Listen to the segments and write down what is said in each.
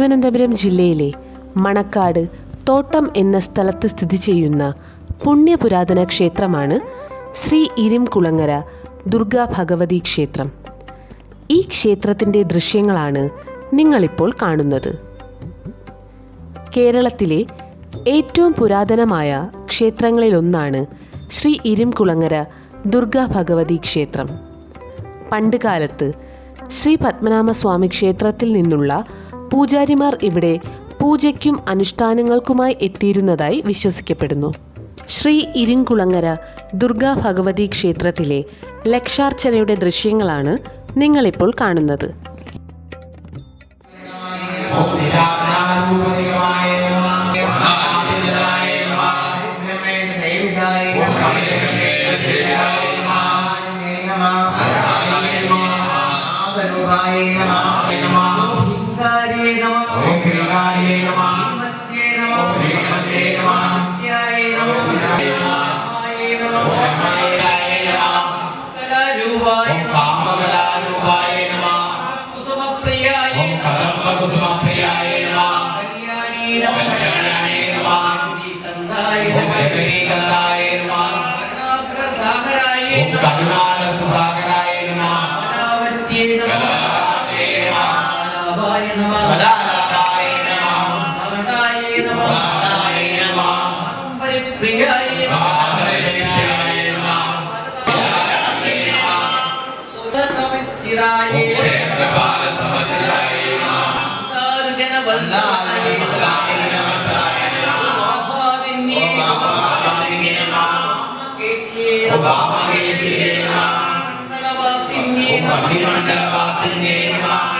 തിരുവനന്തപുരം ജില്ലയിലെ മണക്കാട് തോട്ടം എന്ന സ്ഥലത്ത് സ്ഥിതി ചെയ്യുന്ന പുണ്യപുരാതന ക്ഷേത്രമാണ് ശ്രീ ഇരിംകുളങ്ങര ദുർഗാ ഭഗവതി ക്ഷേത്രം. ഈ ക്ഷേത്രത്തിന്റെ ദൃശ്യങ്ങളാണ് നിങ്ങളിപ്പോൾ കാണുന്നത്. കേരളത്തിലെ ഏറ്റവും പുരാതനമായ ക്ഷേത്രങ്ങളിലൊന്നാണ് ശ്രീ ഇരിംകുളങ്ങര ദുർഗാ ഭഗവതി ക്ഷേത്രം. പണ്ടുകാലത്ത് ശ്രീ പത്മനാഭസ്വാമി ക്ഷേത്രത്തിൽ നിന്നുള്ള പൂജാരിമാർ ഇവിടെ പൂജയ്ക്കും അനുഷ്ഠാനങ്ങൾക്കുമായി എത്തിയിരുന്നതായി വിശ്വസിക്കപ്പെടുന്നു. ശ്രീ ഇരിങ്കുളങ്ങര ദുർഗാ ഭഗവതി ക്ഷേത്രത്തിലെ ലക്ഷാർച്ചനയുടെ ദൃശ്യങ്ങളാണ് നിങ്ങളിപ്പോൾ കാണുന്നത്. రూపాయ నమ బలాలకాయ నమ భవనాయ నమ బాలాయ నమ పరిప్రియాయ నమ పరిప్రియాయ నమ విలాసాయ నమ సుర సమచిరాయ క్షేత్రపాల సమచిరాయ నమ తారుజన నమ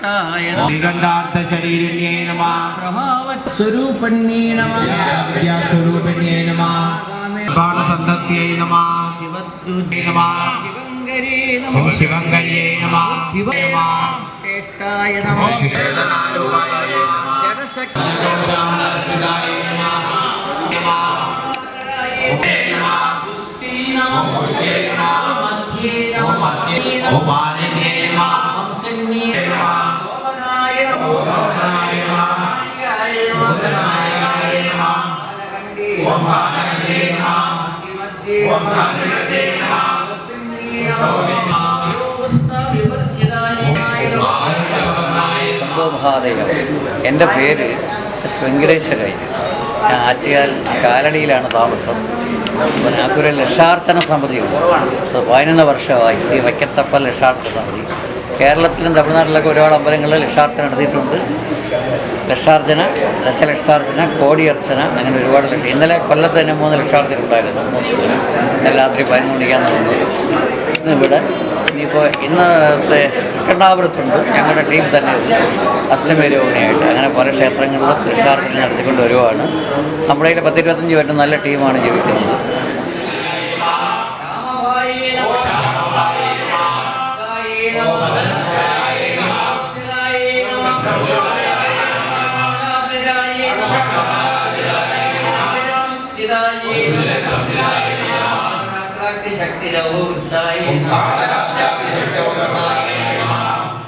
శ్రీగంధార్థశరీరిణ్యై నమ. ప్రభావస్వరూపిణ్యై నమ. విద్యాస్వరూపిణ్యై నమ. బాణసందత్యై నమ. శివద్దుర్యై నమ. శివంగర్యై నమ. శివ నమ. శ్రేష్టాయ నమ. జడసక్ష ओम आदित्य ओम എന്റെ പേര് എസ് വെങ്കടേശ്വരായി. ഞാൻ ആറ്റുകാൽ കാലടിയിലാണ് താമസം. അപ്പോൾ ഞങ്ങൾക്കൊരു ലക്ഷാർച്ചന സമിതിയുണ്ട്. അത് പതിനൊന്ന് വർഷമായി ശ്രീ വയ്ക്കത്തപ്പ ലക്ഷാർച്ചന സമിതി. കേരളത്തിലും തമിഴ്നാട്ടിലൊക്കെ ഒരുപാട് അമ്പലങ്ങളിൽ ലക്ഷാർച്ചന നടത്തിയിട്ടുണ്ട്. ലക്ഷാർച്ചന ദശലക്ഷാർച്ചന കോടിയർച്ചന അങ്ങനെ ഒരുപാട് ലക്ഷം ഇന്നലെ കൊല്ലത്ത് തന്നെ മൂന്ന് ലക്ഷാർച്ചന ഉണ്ടായിരുന്നു. മൂന്ന് രാത്രി പതിനൊന്ന് മണിക്കാണ് വന്നത് ഇന്ന് ഇവിടെ ഇനിയിപ്പോൾ ഇന്നത്തെ തൃക്കണ്ണാപുരത്തുണ്ട്. ഞങ്ങളുടെ ടീം തന്നെ അഷ്ടമി രോഹിണിയായിട്ട് അങ്ങനെ പല ക്ഷേത്രങ്ങളിലും ലക്ഷാർച്ചന നടത്തിക്കൊണ്ട് വരുവാണ്. നമ്മുടെ കയ്യിൽ പത്തിരുപത്തഞ്ച് പേരുടെ നല്ല ടീമാണ് ജീവിക്കുന്നത്.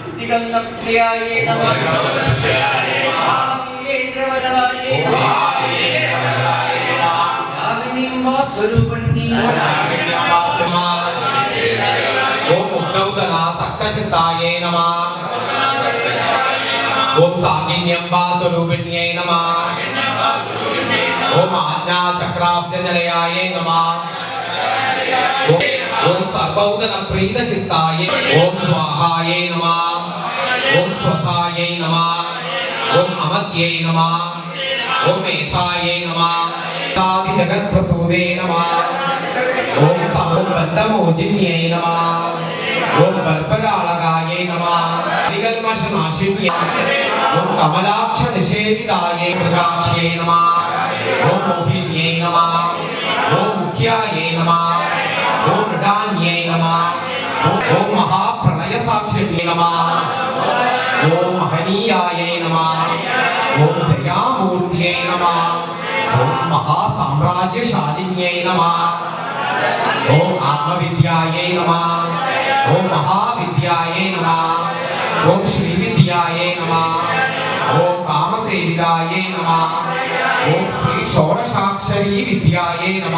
सिद्धिगंधप्रियाये नमः महावीरेन्द्रवदाये नमः दामिनीं वा स्वरूपिणी गोमुक्तौ कला सक्तचित्ताये नमः ఓం సాగిన్యం వాసురూపిణ్యై నమ ఓం ఆజ్ఞా చక్రాబ్జనిలయాయ నమ ఓం సర్వౌదన ప్రీత చిత్తాయ ఓం స్వాహాయ నమ ఓం స్వతాయ నమ ఓం అమత్యై నమ ఓం మేధాయ నమ తాది జగత్ప్రసూదే నమ ఓం సమం బంధమోజిన్యై నమ ஓம் பர்பர அழகாயே நமா நிகழ்மஷ நாசின்யா ஓம் கமலாட்ச நிஷேவிதாயே பிரகாஷே நமா ஓம் மோகின்யே நமா ஓம் முக்கியாயே நமா ஓம் நிடான்யே நமா ஓம் மகாபிரணய சாட்சியே நமா ஓம் மகனீயாயே நமா ஓம் தயாமூர்த்தியே நமா ஓம் மகாசாம்ராஜ்யசாலின்யே நமா ஓம் ஆத்மவித்யாயை நமா ఓం మహావిద్యాయే నమ. ఓం శ్రీ విద్యాయే నమ. ఓం కామసేవిదాయే నమ. ఓం శ్రీ షోడశాక్షరీ విద్యాయే నమ.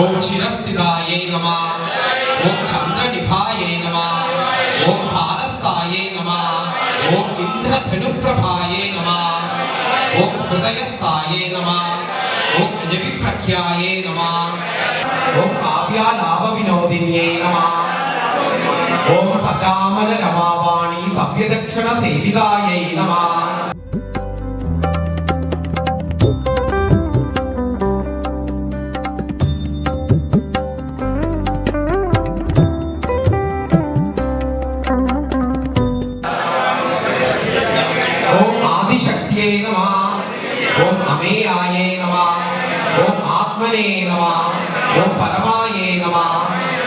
ఓం చిరస్థితాయై నమ. ఓం చంద్రనిభాయే నమ. ఓం ఫాలస్తాయై నమ. ఓం ఇంద్రధనుప్రభాయే నమ. ఓం హృదయస్థాయే నమ. ఓం గజవిప్రఖ్యాయే నమః. ഓം കാവ്യാലാപവിനോദിന്യേ നമ. ഓം സകാമല രമാവാണി സവ്യദക്ഷണ സേവിതായൈ നമ.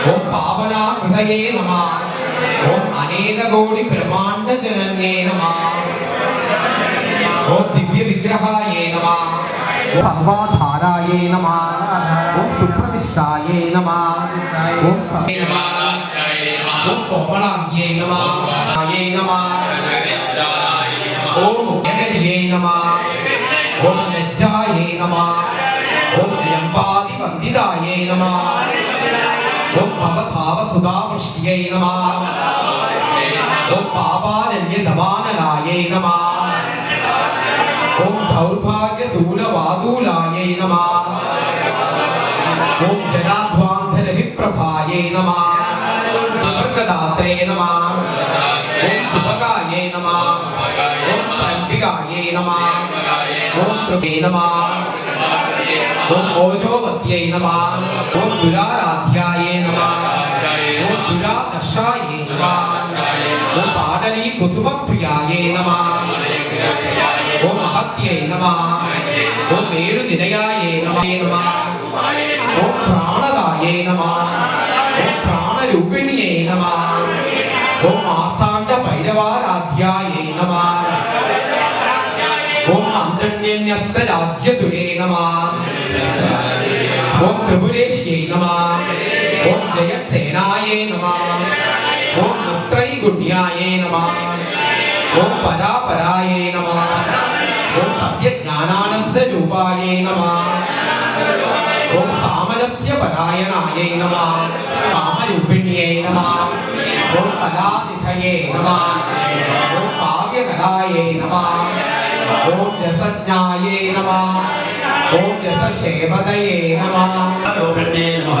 ஓம் பாவனா கிருதையே நமா. ஓம் அநேக கோடி பிரமாண்ட ஜனன்யே நமா. ஓம் திவ்ய விக்கிரகாயே நமா. ஓம் சர்வாதாராயே நமா. ஓம் சுப்ரதிஷ்டாயே நமா. ஓம் சமே நமா. ஓம் கோமலாங்கியே நமா. ஆயே நமா. ஓம் ஜெகதியே நமா. ஓம் லஜ்ஜாயே நமா. ஓம் அயம்பாதி வந்திதாயே நமா. సుధావృష్ట్యై నమ ఓం పాపారణ్య దమానలాయే నమః ఓం దౌర్భాగ్య దూలవాదూలాయై ఓం జనాధ్వాంధర విప్రభాయే నమః వర్గదాత్రే నమః ఓం సుభగాయే నమ ఓం త్రంబికాయే నమ ఓం త్రువే నమః ఓం ఓజోవత్యై నమ ఓం దురారాధ్యాయే నమ ఓ దురాదశాయే నమః. ఓ పాడలీ కుసుమప్రియాయే నమః. ఓ మహత్యే నమః. ఓ మేరు నిదయాయే నమః. నమః ఓ ప్రాణదాయే నమః. ఓ ప్రాణరూపిణ్యై నమః. ఓ మార్తాండ భైరవారాధ్యాయే నమః. ఓం అంతర్యన్యస్త రాజ్యతులే నమః. ఓం త్రిపురేశ్యై నమః. ఓం జయత్సేనాయే വിഷ്ണവേ നമ ഓം നസ്ത്രൈകുണ്യായേ നമ ഓം പരാപരായേ നമ ഓം സത്യജ്ഞാനാനന്ദ രൂപായേ നമ ഓം സാമരസ്യ പരായണായേ നമ കാമരൂപിണ്യേ നമ ഓം കലാനിധയേ നമ ഓം കാവ്യകലായേ നമ ഓം രസജ്ഞായേ നമ ഓം രസക്ഷേമതയേ നമ നമ.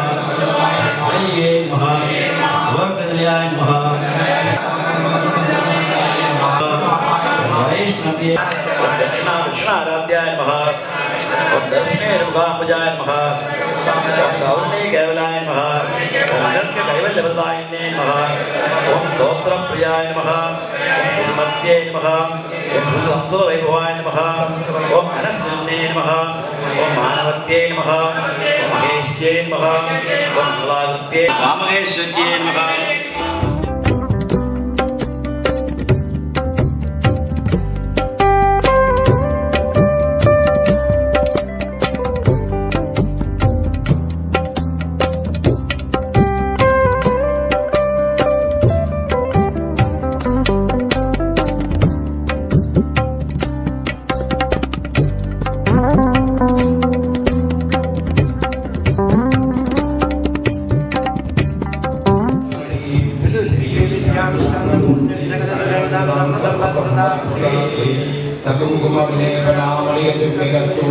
दक्षिणामुक्षणाराध्याय नमः ॐ दर्शने रुगाम्बुजाय नमः ॐ गौर्णे कैवलाय नमः। ॐ नृत्यकैवल्यप्रदायिन्ये नमः ॐ गोत्रप्रियाय नमः मध्ये नमः ॐ भूतसंस्कृतवैभवाय नमः मानवत्ये महेश्ये नमः ॐ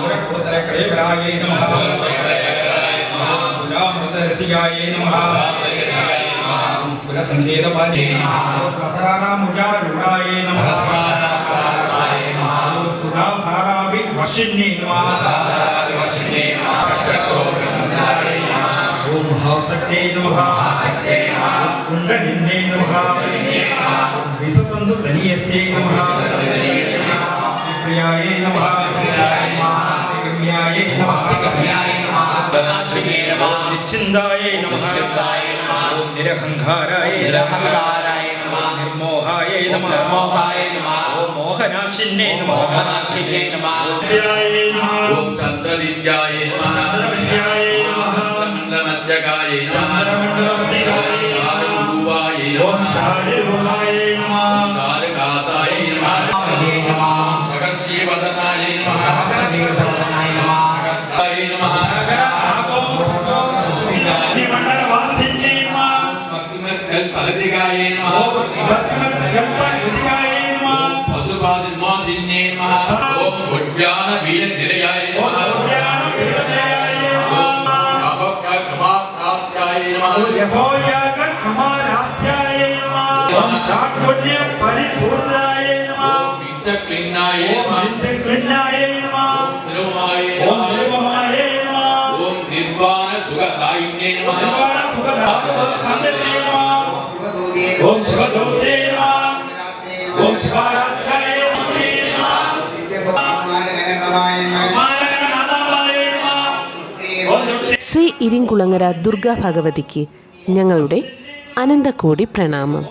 पुरपुत्र कलेवराय नमः पुरामृतरसिकाय नमः कुलसङ्केतपादे सहस्राणामुजारूढाय नमः सुधासाराभि वर्षिण्ये नमः ॐ भावशक्ते नमः कुण्डलिन्ये नमः विसतन्तु धनीयस्यै नमः சுதா சாராபி வஷிண்ணே ஓம் ஹாசக்தே நமஹா ஓம் குண்டலின்னே நமஹா ஓம் விசபந்து தனியஸ்யே நமஹா பிரியாயே நமஹா பிரியாயே நமஹா நிச்சிந்தாயே நமஹா நிரஹங்காராயே நிரஹங்காராயே நமஹா நிர்மோகாயே நமஹா മോഹനാശിന്റെ മോഹനാശിന്റെ ഓം ചന്ദ്രവിദ്യായ ചന്ദ്രവിദ്യായ ചന്ദ്രമധ്യകായ ചന്ദ്രമണ്ഡലത്തിനായ ഓം ചാരുവായ നമ ஓம் உஜ்ஞான வீர நிலையாய நம ஓம் கபக கமாத்யாய நம யகோயாக கமாத்யாய நம ஓம் சாட்வட்ய பரிபூர்ணாய நம ஓம் வித்த கிண்ணாய நம வித்த கிண்ணாய நம ஓம் திருமாய ஓம் திருமாய நம ஓம் நிர்வாண சுகதாயினே நம நிர்வாண சுகதாயினே நம ஓம் சுகதோதே நம ஓம் சுகதோதே நம ஓம் சிவாய ഇരിങ്കുളങ്ങര ദുർഗാ ഭഗവതിക്ക് ഞങ്ങളുടെ അനന്തകോടി പ്രണാമം.